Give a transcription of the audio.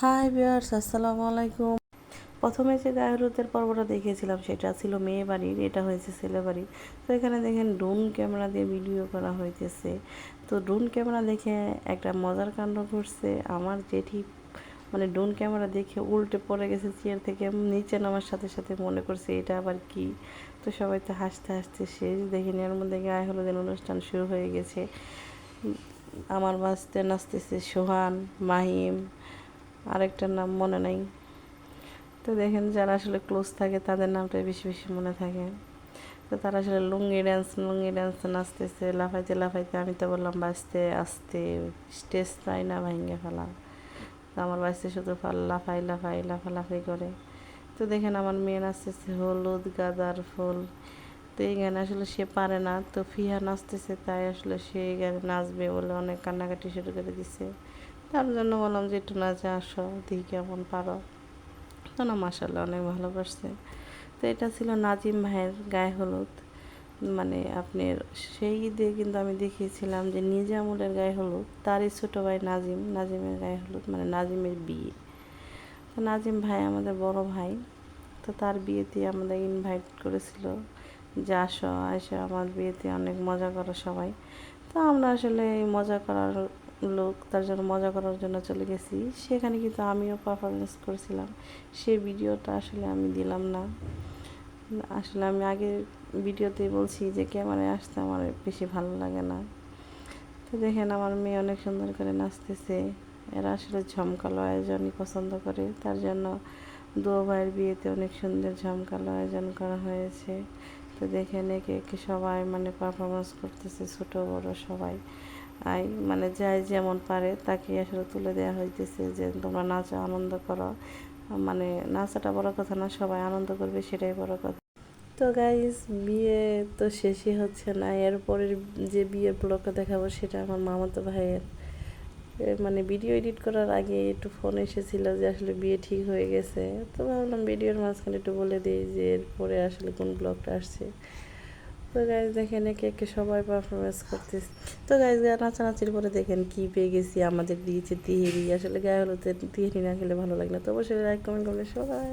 High বিয়ার্স আসসালামু আলাইকুম। প্রথমে যে গায়ে হলুদের পর্বটা দেখিয়েছিলাম, সেটা ছিল মেয়ে বাড়ির, এটা হয়েছে ছেলে বাড়ির। তো এখানে দেখেন ড্রোন ক্যামেরা দিয়ে ভিডিও করা হইতেছে। তো ড্রোন ক্যামেরা দেখে একটা মজার কাণ্ড ঘটছে। আমার জেঠি মানে ড্রোন ক্যামেরা দেখে উল্টে পড়ে গেছে চেয়ার থেকে, নিচে নামার সাথে সাথে মনে করছে এটা আবার কি। তো সবাই তো হাসতে হাসতে শেষ। দেখিনি এর মধ্যে গায়ে হলুদের অনুষ্ঠান শুরু হয়ে গেছে। আমার বাঁচতে নাচতেছে সোহান, মাহিম আরেকটার নাম মনে নাই। তো দেখেন যারা আসলে ক্লোজ থাকে, তাদের নামটাই বেশি বেশি মনে থাকে। তো তারা আসলে লুঙ্গি ড্যান্স লুঙ্গি ড্যান্স নাচতেছে, লাফাইতে লাফাইতে আমি তো বললাম, বাঁচতে, আসতে স্টেজ পাই না ভাঙ্গে ফেলা। তো আমার বাঁচতে শুধু ফাল, লাফাই লাফাই লাফালাফি করে। তো দেখেন আমার মেয়ে নাচতেছে, হলুদ গাঁদার ফুল। তো এই গানে আসলে সে পারে না। তো ফিহা নাচতেছে, তাই আসলে সে গানে নাচবে বলে অনেক কান্নাকাটি শুরু করে দিছে। তার জন্য বললাম যে, একটু না নাচে আসো, দেখি কেমন পারো। তো না মাসাল্লাহ অনেক ভালো পারছে তো এটা ছিল নাজিম ভাইয়ের গায়ে হলুদ। মানে আপনার সেই ঈদে কিন্তু আমি দেখিয়েছিলাম যে নিজামুলের গায়ে হলুদ, তারই ছোটো ভাই নাজিম, নাজিমের গায়ে হলুদ মানে নাজিমের বিয়ে। তো নাজিম ভাই আমাদের বড় ভাই। তো তার বিয়েতে আমাদের ইনভাইট করেছিল যে, আসো আসো আমার বিয়েতে অনেক মজা করো সবাই। তো আমরা আসলে মজা করার লোক তার জন্য মজা করার জন্য চলে গেছি। সেখানে কিন্তু আমিও পারফরমেন্স করেছিলাম। সে ভিডিওটা আসলে আমি দিলাম না। আসলে আমি আগে ভিডিওতে বলছি যে ক্যামেরায় আসতে আমার বেশি ভালো লাগে না। তো দেখেন আমার মেয়ে অনেক সুন্দর করে নাচতেছে। এরা আসলে ঝমকালো আয়োজনই পছন্দ করে। তার জন্য দু ভাইয়ের বিয়েতে অনেক সুন্দর ঝমকালো আয়োজন করা হয়েছে। তো দেখেন একে একে সবাই মানে পারফরমেন্স করতেছে, ছোটো, বড়ো সবাই। আই মানে যাই যেমন পারে তাকে আসলে তুলে দেওয়া হইতেছে যে তোমরা নাচো, আনন্দ করো। মানে নাচাটা বড় কথা না, সবাই আনন্দ করবে সেটাই বড় কথা। তো গাইজ বিয়ে তো শেষই হচ্ছে না। এরপরের যে বিয়ে ব্লগটা দেখাবো সেটা আমার মামাতো ভাইয়ের। মানে ভিডিও এডিট করার আগে একটু ফোন এসেছিল যে আসলে বিয়ে ঠিক হয়ে গেছে। তো ভাবলাম ভিডিওর মাঝখানে একটু বলে দিই যে এরপরে আসলে কোন ব্লগটা আসছে। তো গাইজ দেখেন একে একে সবাই পারফরমেন্স করতেছে। তো গাইজ গায়ে নাচানাচির পরে দেখেন কি পেয়ে গেছি আমাদের দিয়েছে তিহেরি। আসলে গায়ে হলুদের তিহেরি না খেলে ভালো লাগে না। তো অবশ্যই লাইক কমেন্ট করলে সবাই।